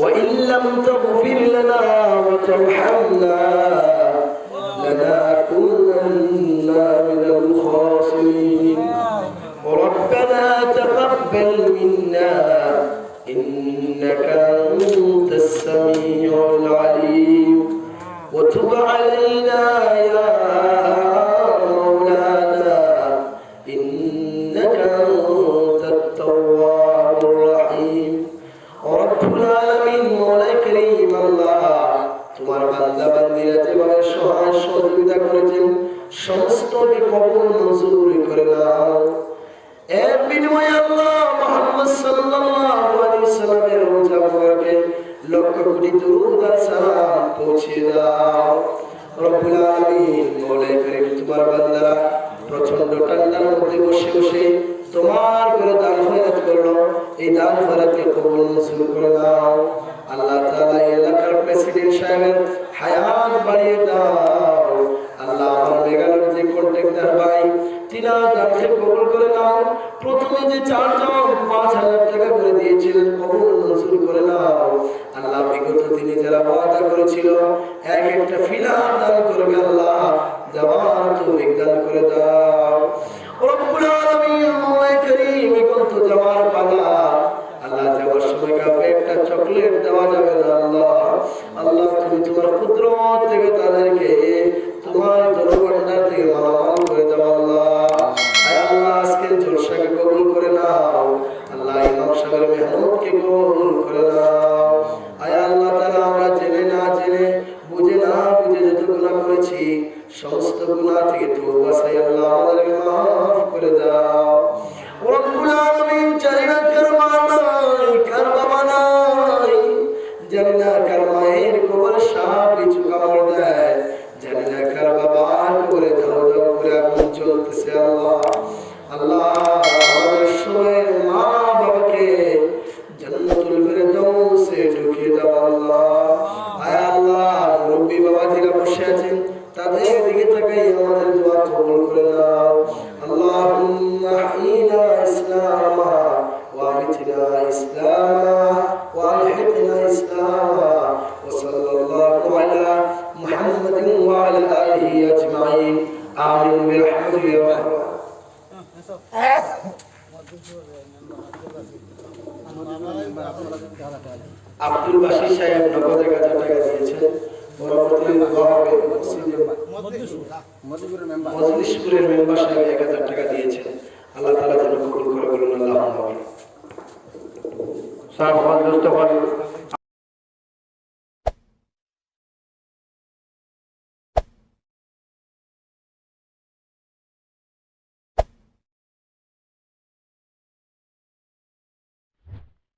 وإن لم تغفر لنا وترحمنا لنكونن من الخاسرين. ربنا تقبل منا إنك أنت السميع العليم. সমস্ত কবুল মঞ্জুর করে নাও এর বিনিময়ে আল্লাহ মুহাম্মদ সাল্লাল্লাহু আলাইহি সাল্লামের রোজা মুবারকে লক্ষ কোটি দরুদ আর সালাম পৌঁছে দাও। রব্বুল আলামিন মৌলাই করিম তোমার বান্দারা প্রচণ্ড ঠান্ডার মধ্যে বসে বসে তোমার করে দান খয়রাত করল এই দান খয়রাতকে কবুল মঞ্জুর করে দাও। যে কন্ট্রাক্টর ভাই তিনা দানকে কবুল করে নাও। প্রথমে যে চারজন, পাঁচ হাজার টাকা করে দিয়েছিলেন কবুল মঞ্জুর করে নাও। আল্লাহ বিগত দিনে যারা ওয়াদা করেছিল, এক একটা ফিলার দান করবে আল্লাহ, দেওয়ার তৌফিক দান করে দাও। রব্বুল আলামিন মওলাই করিম এখন তো যাওয়ার পালা। আল্লাহ যাওয়ার সময় কাউকে একটা চকলেট দেওয়া যাবে না, আল্লাহ। আল্লাহ তুমি তোমার কুদরত থেকে তাদেরকে মালামাল করে দাও আল্লাহ। আল্লাহ আজকের জলসাকে কবুল করে নাও। আল্লাহ ইমাম সাহেবের মেহনতকে কবুল করে নাও। আয় আল্লাহ তাআলা আমরা জেনে না জেনে, বুঝে না বুঝে যত গুনাহ করেছি, সমস্ত গুনাহ থেকে তওবা চাই আল্লাহ, আমাদেরকে মাফ করে দাও। রব্বুল আলামিন জানি না কার মা নাই, কার বাবা নাই, জানি না কার মায়ের কবর সাপ কিছু কামড় দেয় জানি না কার বাবার কবরে ধাও ধাও করে আগুন আল্লাহ আল্লাহ সময়ের মা বাবাকে জান্নাতুল ফেরদাউসে ঢুকিয়ে দাও, আল্লাহ। আয় আল্লাহ মুরব্বী বাবাজিরা বসে আছেন, তাদের দিকে তাকাই আমাদের দোয়া কবুল করে নাও। আল্লাহুম্মা ইনা ইসলামা। আব্দুল বাসির সাহেব নগদ এক হাজার টাকা মজলিশপুরের মেম্বার সাহেব এক হাজার টাকা দিয়েছেন আল্লাহ তালা যেন করে বলুন, আল্লাহ সাহেব